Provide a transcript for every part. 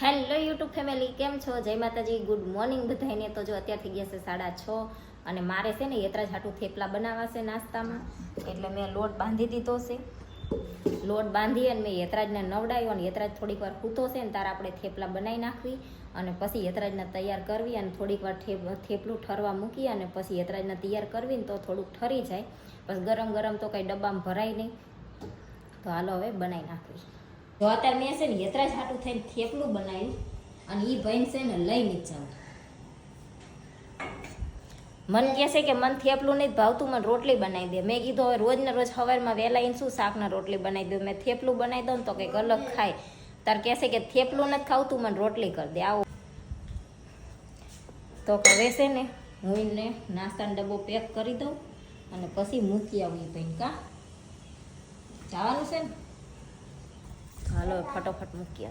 Hello YouTube family, કેમ છો? જય માતાજી, ગુડ મોર્નિંગ બધાને તો જો અત્યારથી ગયા છે સાડા છ અને મારે છે ને યતરાજ હાટું થેપલા બનાવવા છે નાસ્તામાં. એટલે મેં લોટ બાંધી દીધો છે. લોટ બાંધી અને મેં યત્રાજને નવડાવ્યો અને યત્રાજ થોડીક વાર કૂતો છે ને તારે આપણે થેપલા બનાવી નાખવી અને પછી યત્રાજને તૈયાર કરવી અને થોડીક વાર થેપ, થેપલું ઠરવા મૂકી અને પછી યત્રાજને તૈયાર કરવી ને તો થોડુંક ઠરી જાય. પછી ગરમ ગરમ તો કંઈ ડબ્બામાં ભરાય નહીં. તો હાલો હવે બનાવી નાખવી. જો અત્યારે મેં છે ને યત્રા છાટું થઈને થેપલું બનાવ્યું અને એ ભાઈ છે ને લઈને જ જાઉં. મન કહે છે કે મન થેપલું નહીં, ભાવતું મને રોટલી બનાવી દે. મેં કીધું હવે રોજ ને રોજ સવારમાં વહેલા એને શું શાકના રોટલી બનાવી દઉં? મેં થેપલું બનાવી દઉં તો કંઈક અલગ ખાય. તાર કહેશે કે થેપલું નથી ખાવતું, મને રોટલી કરી દે. આવો. તો હવે છે ને હું એને નાસ્તાનો ડબ્બો પેક કરી દઉં અને પછી મૂકી આવું એ ભાઈ કા? જવાનું છે ને? હાલો ફટોફટ મૂકીએ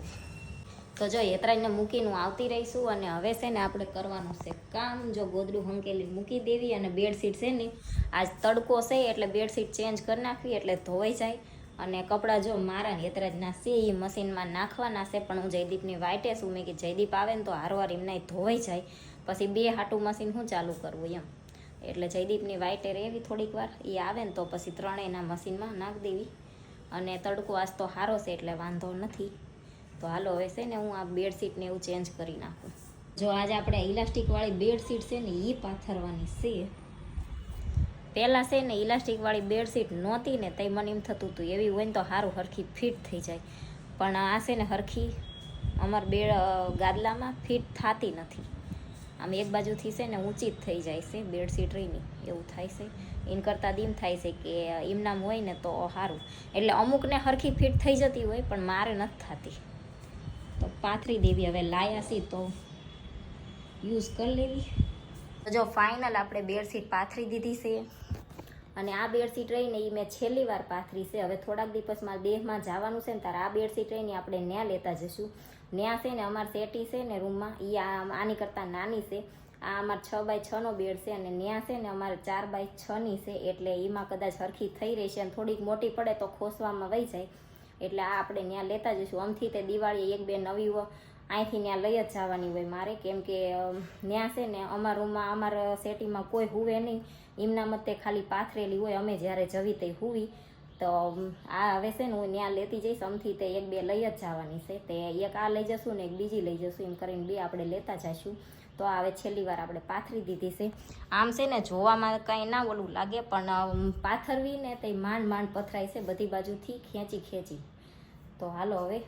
તો જો, યતરાજને મૂકીને આવતી રહીશું અને હવે છે ને આપણે કરવાનું છે કામ. જો, ગોદડું હંકેલી મૂકી દેવી અને બેડશીટ છે ને આજ તડકો છે એટલે બેડશીટ ચેન્જ કરી નાખવી એટલે ધોવાઈ જાય. અને કપડાં જો મારા હેતરાજના છે એ મશીનમાં નાખવાના છે, પણ હું જયદીપની વાઇટે છું. મેં કે જયદીપ આવે ને તો હારવાર એમના ધોવાઈ જાય. પછી બે હાટું મશીન હું ચાલુ કરવું એમ. એટલે જયદીપની વાઈટે રહેવી થોડીક વાર. એ આવે ને તો પછી ત્રણેયના મશીનમાં નાખી દેવી. અને તડકો આજ તો સારો છે એટલે વાંધો નથી. તો હાલો હવે છે ને હું આ બેડશીટને એવું ચેન્જ કરી નાખું. જો આજે આપણે ઇલાસ્ટિકવાળી બેડશીટ છે ને એ પાથરવાની છે. પહેલાં છે ને ઇલાસ્ટિકવાળી બેડશીટ નહોતી ને તે મને એમ થતું હતું એવી હોય ને તો સારું હરખી ફિટ થઈ જાય. પણ આ છે ને હરખી અમાર બેડ ગાદલામાં ફિટ થતી નથી. આમ એક બાજુથી છે ને ઊંચી જ થઈ જાય છે બેડશીટ રહીને એવું થાય છે. એમ કરતાં દીમ થાય છે કે એમનામ હોય ને તો સારું એટલે અમુકને હરખી ફિટ થઈ જતી હોય, પણ મારે નથી થતી. તો પાથરી દેવી, હવે લાયા છે તો યુઝ કરી લેવી. જો ફાઇનલ આપણે બેડશીટ પાથરી દીધી છે. અને આ બેડશીટ રહીને એ મેં છેલ્લી વાર પાથરી છે. હવે થોડાક દિવસ મારા દેહમાં જવાનું છે ને, તારે આ બેડશીટ રહીને આપણે ન્યા લેતા જશું ન્યા છે ને, અમારી સેટી છે ને, રૂમમાં. એ આની કરતાં નાની છે. આ અમારે છ બાય છનો બેડ છે અને ન્યા છે ને અમારે ચાર બાય છની છે એટલે એમાં કદાચ હરખી થઈ રહેશે અને થોડીક મોટી પડે તો ખોસવામાં વહી જાય. એટલે આ આપણે ત્યાં લેતા જઈશું. આમથી તે દિવાળી એક બે નવી અહીંથી ત્યાં લઈ જ જવાની હોય મારે. કેમ કે ત્યાં છે ને અમારા રૂમમાં, અમારા સેટીમાં કોઈ હુવે નહીં. એમના મતે ખાલી પાથરેલી હોય. અમે જ્યારે જવી તે હુવી. તો આ હવે છે ને હું ત્યાં લેતી જઈશ. આમથી તે એક બે લઈ જ જવાની છે. તે એક આ લઈ જશું ને એક બીજી લઈ જશું. એમ કરીને બે આપણે લેતા જઈશું. તો આવે છેલ્લી વાર આપણે પાથરી દીધી છે. આમ છે ને જોવામાં કાંઈ ના ઓલું લાગે, પણ પાથરવીને પાથરવી તે માંડ માંડ પથરાય છે બધી બાજુથી ખેંચી ખેંચી. તો હાલો હવે,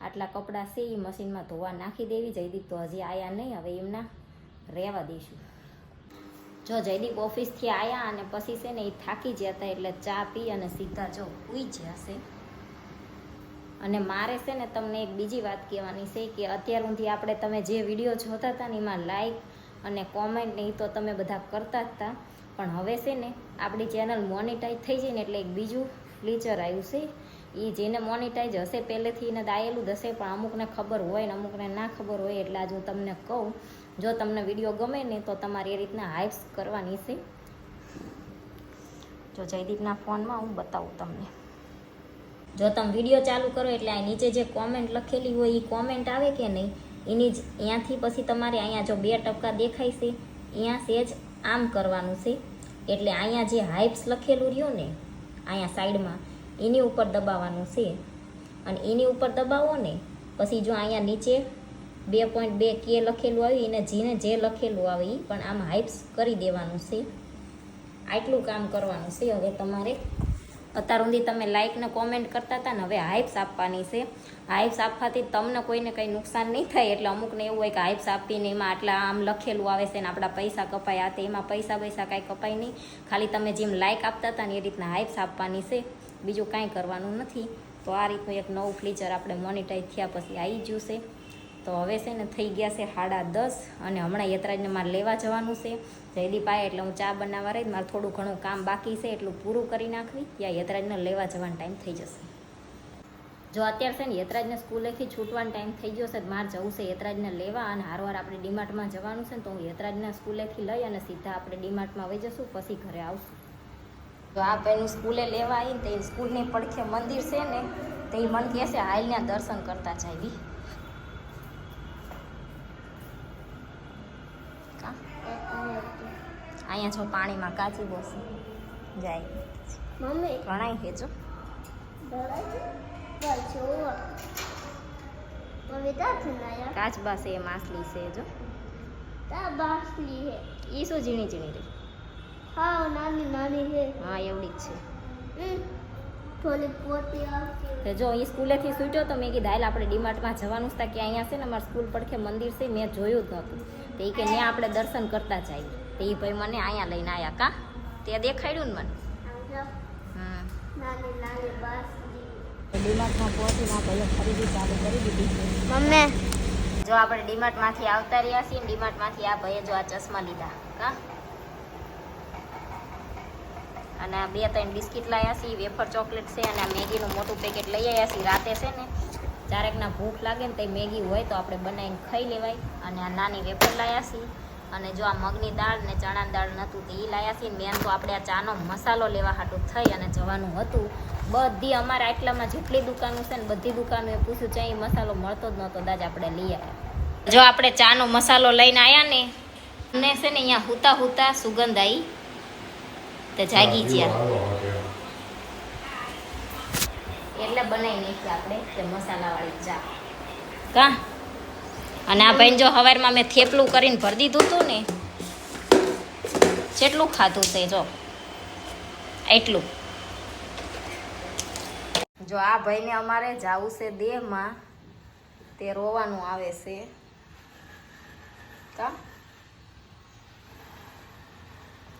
આટલા કપડાં છે એ મશીનમાં ધોવા નાખી દેવી. જયદીપ તો હજી આયા નહીં, હવે એમના રહેવા દઈશું. જો જયદીપ ઓફિસથી આવ્યા અને પછી છે ને એ થાકી ગયા હતા એટલે ચા પી અને સીધા જો ઉઈ છે. અને મારે છે ને તમને એક બીજી વાત કહેવાની છે કે અત્યાર સુધી આપણે તમે જે વીડિયો જોતા હતા ને એમાં લાઈક અને કોમેન્ટ ને એ તો તમે બધા કરતા હતા. પણ હવે છે ને આપણી ચેનલ મોનિટાઈઝ થઈ જાય ને એટલે એક બીજું ફીચર આવ્યું છે. એ જેને મોનિટાઈઝ હશે પહેલેથી એને દાયેલું હશે, પણ અમુકને ખબર હોય ને અમુકને ના ખબર હોય એટલે આજે હું તમને કહું, જો તમને વીડિયો ગમે ને તો તમારે એ રીતના હાઇપ્સ કરવાની છે. જો જયદીપના ફોનમાં હું બતાવું તમને. જો તમે વીડિયો ચાલુ કરો એટલે આ નીચે જે કોમેન્ટ લખેલી હોય એ કોમેન્ટ આવે કે નહીં, એની જ અહીંયાથી પછી તમારે અહીંયા જો બે ટપકા દેખાય છે, અહીંયા સેજ આમ કરવાનું છે. એટલે અહીંયા જે હાઇપ્સ લખેલું રહ્યું ને, અહીંયા સાઈડમાં એની ઉપર દબાવવાનું છે. અને એની ઉપર દબાવો ને, પછી જો અહીંયા નીચે બે પોઈન્ટ બે કે લખેલું આવ્યું, એને જીને જે લખેલું આવે એ પણ આમ હાઇપ્સ કરી દેવાનું છે. આટલું કામ કરવાનું છે હવે તમારે. અત્યાર સુધી તમે લાઇક ને કોમેન્ટ કરતા હતા ને હવે હાઇપ્સ આપવાની છે. હાઇપ્સ આપવાથી તમને કોઈને કંઈ નુકસાન નહીં થાય એટલે અમુકને એવું હોય કે હાઇપ્સ આપીને એમાં આટલા આમ લખેલું આવે છે ને આપણા પૈસા કપાય, આ તે એમાં પૈસા પૈસા કાંઈ કપાય નહીં. ખાલી તમે જેમ લાઇક આપતા હતા ને એ રીતના હાઇપ્સ આપવાની છે. બીજું કાંઈ કરવાનું નથી. તો આ રીતનું એક નવું ફીચર આપણે મોનિટાઈઝ થયા પછી આવી છે. તો હવે છે ને થઈ ગયા છે સાડા દસ અને હમણાં યતરાજને મારે લેવા જવાનું છે. જયદીપ આવે એટલે હું ચા બનાવવા રહી, મારે થોડું ઘણું કામ બાકી છે, એટલું પૂરું કરી નાખવી. ત્યાં યતરાજને લેવા જવાનો ટાઈમ થઈ જશે. જો અત્યારે છે ને યતરાજને સ્કૂલેથી છૂટવાનો ટાઈમ થઈ ગયો છે મારે જવું છે યતરાજને લેવા અને હારવાર આપણે ડીમાર્ટમાં જવાનું છે ને, તો હું યતરાજને સ્કૂલેથી લઈ અને સીધા આપણે ડીમાર્ટમાં વહી જશું, પછી ઘરે આવશું. તો આ ભાઈનું સ્કૂલે લેવા આવીને તે સ્કૂલની પડખે મંદિર છે ને, તે મને કહે છે, હાલના દર્શન કરતા જાવી. અહીંયા જો પાણીમાં કાચી બોસે જાય. મમ્મી. ઘણાય હેજો મમ્મી તા થનાયા કાચબા છે માછલી છે જો. તા બાસલી હે ઈ શું ઝીણી ઝીણી રહી? હા નાની નાની હે હા એવડી જ છે. હમ. થોડી પોતી આવતી તો જો એ સ્કૂલેથી છૂટ્યો તો મેં કીધું હાલ આપણે ડીમાર્ટમાં જવાનું છે કે અહીંયા છે ને અમારા સ્કૂલ પડખે મંદિર છે મેં જોયું જ નહોતું. તો એ કે ત્યાં આપણે દર્શન કરતા જઈએ તો એ ભાઈ મને અહીંયા લઈને આવ્યા કા? તે દેખાડ્યું ને મને? ડીમાર્ટમાં પહોંચીને આ ભાઈએ ખરીદી ચાલુ કરી દીધી મમ્મી. જો આપણે ડીમાર્ટમાંથી આવતા રહ્યા છીએ ડીમાર્ટમાંથી આ ભાઈએ જો આ ચશ્મા લીધા કા? અને આ બે ત્રણ બિસ્કિટ લાવ્યા છીએ વેફર ચોકલેટ છે અને આ મેગીનું મોટું પેકેટ લઈ આવ્યા છીએ રાતે છે ને. ચારેકના ભૂખ લાગે ને તે મેગી હોય તો આપણે બનાવીને ખાઈ લેવાય. અને આ નાની વેફર લાવ્યા છીએ. અને જો આ મગની દાળ ને ચણાની દાળ નહોતું તો એ લાયા છીએ મેન તો આપણે આ ચાનો મસાલો લેવા હાટું થઈ અને જવાનું હતું. બધી અમારા આટલામાં જેટલી દુકાનો છે ને બધી દુકાનો એ પૂછ્યું ચાઈ મસાલો મળતો જ નહોતો દાજ આપણે લઈ આવ્યા જો આપણે ચાનો મસાલો લઈને આવ્યા ને ને છે ને અહીંયા હુતા હુતા સુગંધ આવી તે જાગી ગયા. એટલે બનાવી નાખી આપણે તે મસાલાવાળી ચા. કા? અને આ ભાઈ જો હવારમાં મેં થેપલું કરીને ભરી દીધું હતું ને જેટલું ખાધું છે જો એટલું. જો આ ભાઈને અમારે જવું છે દેહમાં તે રોવાનું આવે છે. કા?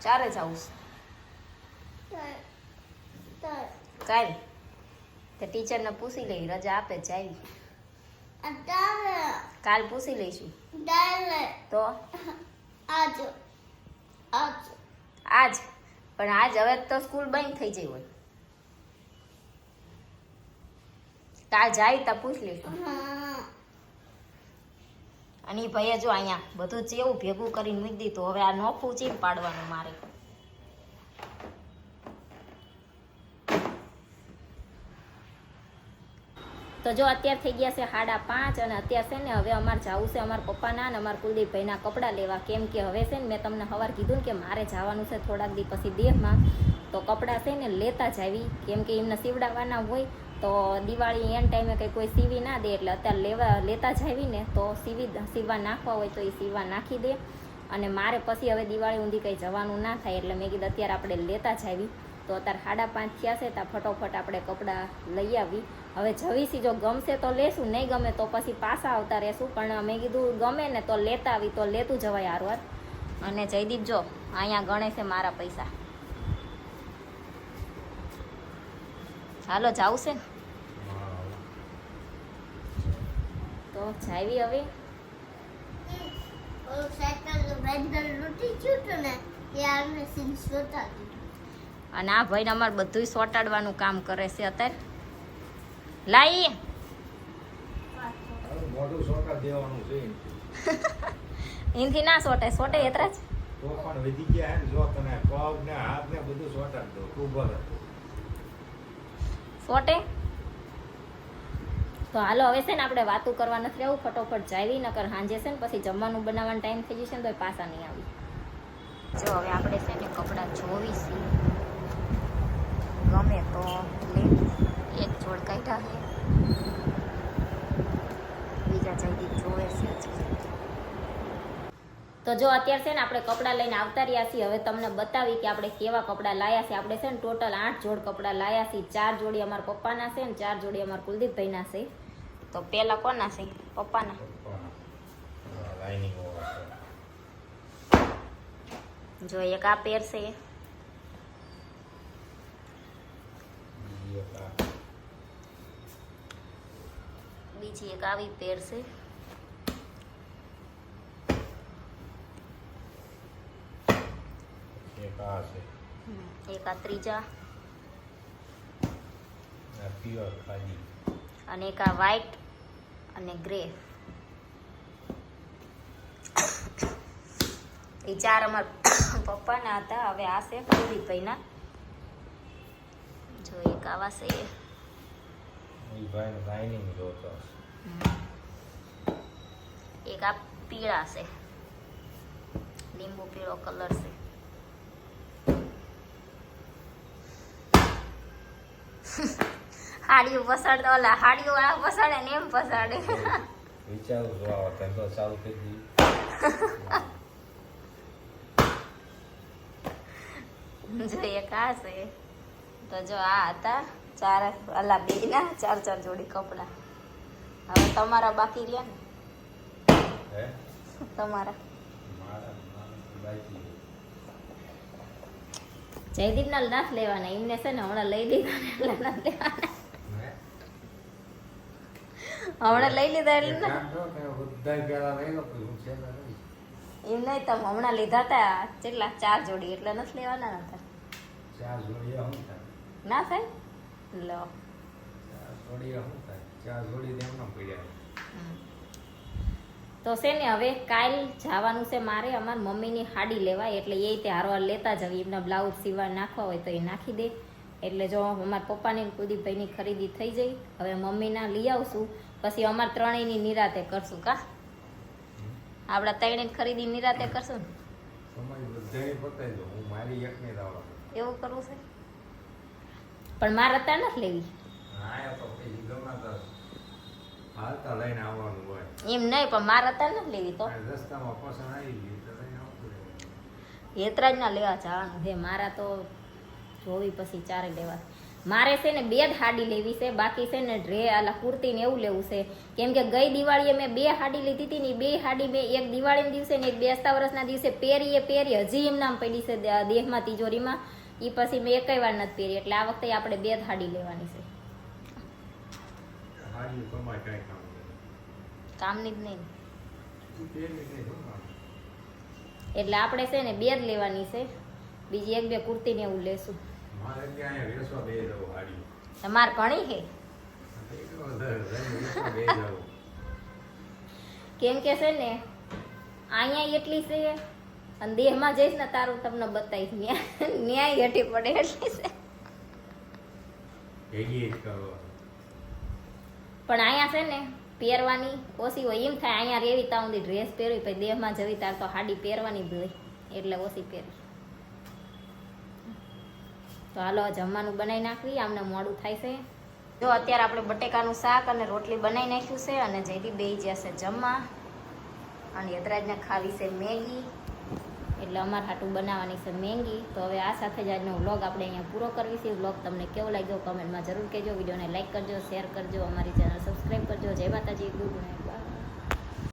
ચારે જવું છે. કાલ તે ટીચરને પૂછી લઈ રજા આપે જાય કાલ પૂછી લઈશું. તો? આજ. આજો. આજ. પણ આજ હવે તો સ્કૂલ બંધ થઈ જઈ હોય. કાલ જાય તા પૂછ લઈશું. અને ભાઈએ જો અહીંયા બધું ચેવું ભેગું કરીને મૂકી દીધું. હવે આ નોખું ચીમ પાડવાનું મારે. તો જો અત્યારે થઈ ગયા છે સાડા પાંચ અને અત્યારે છે ને હવે અમારે જવું છે અમારા પપ્પાના અને અમારા કુલદીપભાઈના કપડાં લેવા. કેમ કે હવે છે ને મેં તમને સવાર કીધું ને કે મારે જવાનું છે થોડાક દી પછી દેહમાં. તો કપડાં છે ને લેતા જ આવી. કેમ કે એમને સીવડાવવાના હોય તો દિવાળી એન ટાઈમે કંઈ કોઈ સીવી ના દે એટલે અત્યારે લેવા લેતા જ આવી ને તો સીવી સીવવા નાખવા હોય તો એ સીવવા નાખી દે. અને મારે પછી હવે દિવાળી ઊંધી કંઈ જવાનું ના થાય એટલે મેં કીધું અત્યારે આપણે લેતા જ આવી. તો અત્યારે સાડા પાંચ થયા છે ત્યાં ફટોફટ આપણે કપડાં લઈ આવી. હવે જવીસી જો ગમશે તો લેશું, નહીં ગમે તો પછી પાછા આવતા રહેશું. પણ મેં કીધું ગમે ને તો લેતા આવી, તો લેતું જવાય હારવાર. અને જયદીપ જો, અહીંયા ગણે છે મારા પૈસા. હાલો જાવું છે તો જાવી હવે. ઓલું સાયકલનું બેન્ડલ લૂટી ગયું ને ત્યારને સીન શોતા અને આ ભાઈને અમારે બધું સોટાડવાનું કામ કરે છે અત્યારે. લાઈ એનથી ના સોટે સોટે એતરા જ તો પણ વધી ગયા હે જો તને પગ ને હાથ ને બધું સોટા દો ઉભર સોટે. તો હાલો હવે છે ને આપણે વાતું કરવા નથી રહેવું ફટોફટ જાવી નકર સાંજે છે ને પછી જમવાનું બનાવવાનો ટાઈમ થઈ જશે ને તો પાછા નહીં આવી જો હવે આપણે છે ને કપડાં જોવી છીએ ગમે તો લે. એક જોડ કાઢ્યા છે. બીજા જલ્દી જોવે છે તો જો અત્યારે છે ને આપણે કપડાં લઈને આવતા રહ્યા છીએ હવે તમને બતાવી કે આપણે કેવા કપડાં લાયા છે. આપણે છે ને ટોટલ આઠ જોડ કપડાં લાયા છીએ ચાર જોડી અમારા પપ્પાના છે ને ચાર જોડી અમારા કુલદીપભાઈના છે. તો પહેલાં કોના છે? પપ્પાના. જો એક આ પેર છે બીજી એક આવી પેર છે. એક આ છે. એક આ ત્રીજા. પ્યોર ખાદી અને એક આ વ્હાઈટ અને ગ્રે એ ચાર અમાર પપ્પાના હતા હવે આ છે. કુલદીપભાઈના કાવા છે એ ભાઈ ભાઈ નહીં જોતો એક આ પીળા છે લીંબુ પીળો કલર છે હાડીઓ પસાડ ઓલા હાડીઓ વાળા પસાડે ને એમ પસાડે વિચારું જો આવો ધંધો ચાલુ કરી દી જોઈએ કા છે તો જો આ હતા. ચાર અલા બે ના ચાર ચાર જોડી કપડા. હવે તમારા બાકી રહ્યા ને? તમારા. મારા મારા જયદીપ ના નાથ લેવાના. એમને છે ને હમણાં લઈ લીધા ને એટલે નથી લેવાના. હમણાં લઈ લીધા એટલે. એમ નહીં તમે હમણાં લીધા હતા. કેટલા? ચાર જોડી. એટલે નથી લેવાના હતા. ચાર થાય? ના થાય? લો. તો છે ને હવે કાલ જવાનું છે મારે અમારા મમ્મીની હાડી લેવા એટલે એ તે હારવાર લેતા જવી એમના બ્લાઉઝ સીવા નાખવા હોય તો એ નાખી દે. એટલે જો અમારા પપ્પાની કુદીપભાઈની ખરીદી થઈ જઈ હવે મમ્મીના લઈ આવશું. પછી અમારે ત્રણેયની નિરાતે કરશું કા? આપણા ત્રણેયની ખરીદી નિરાતે કરશું ને? જ. એવું કરવું છે? પણ મારે અત્યારે નથી લેવી. એમ નહીં પણ મારે અત્યારે નથી લેવી તો. હેતરાજ. હેતરાજના લેવા જવાનું છે. મારા તો જોવી પછી ચારે લેવા. મારે છે ને બે જ હાડી લેવી છે. બાકી છે ને ડ્રે આલા કુર્તી ને એવું લેવું છે. કેમ કે ગઈ દિવાળીએ મેં બે હાડી લીધી હતી ને બે હાડી મેં એક દિવાળીના દિવસે ને એક બેસતા વર્ષના દિવસે પહેરી એ પહેરી હજી એમ નામ પડી છે દેહમાં તિજોરીમાં. એ પછી મેં એકય વાર નથી પહેરી એટલે આ વખતે આપણે બે જ હાડી લેવાની છે. કામની જ નહીં? એટલે આપણે છે ને બે જ લેવાની છે બીજી એક બે કુર્તી ને એવું લેશું. તમારે ઘણી છે. કેમ કે છે ને અહીંયા એટલી છે અને દેહમાં જઈશ ને તારું તમને બતાવીશ. ન્યાય ન્યાય હેઠી પડે એટલી. પણ અહીંયા છે ને પહેરવાની ઓછી હોય એમ થાય અહીંયા રેવી ત્યાં સુધી ડ્રેસ પહેરવી પછી દેહમાં જવી તાર તો હાડી પહેરવાની જ હોય એટલે ઓછી પહેરવી તો હાલો જમવાનું બનાવી નાખવી આમને મોડું થાય છે. જો અત્યારે આપણે બટેકાનું શાક અને રોટલી બનાવી નાખ્યું છે અને જયદી બે જશે જમવા. અને યદરાજને ખાવી છે મેગી. એટલે અમારે હાટું બનાવવાની છે મેંગી. તો હવે આ સાથે જ આજનો વ્લોગ આપણે અહીંયા પૂરો કરવી છે. વ્લોગ તમને કેવો લાગ્યો કમેન્ટમાં જરૂર કહેજો. વિડીયોને લાઇક કરજો, શેર કરજો, અમારી ચેનલ સબસ્ક્રાઈબ કરજો. જય માતાજી, ગુડ નાઇટ.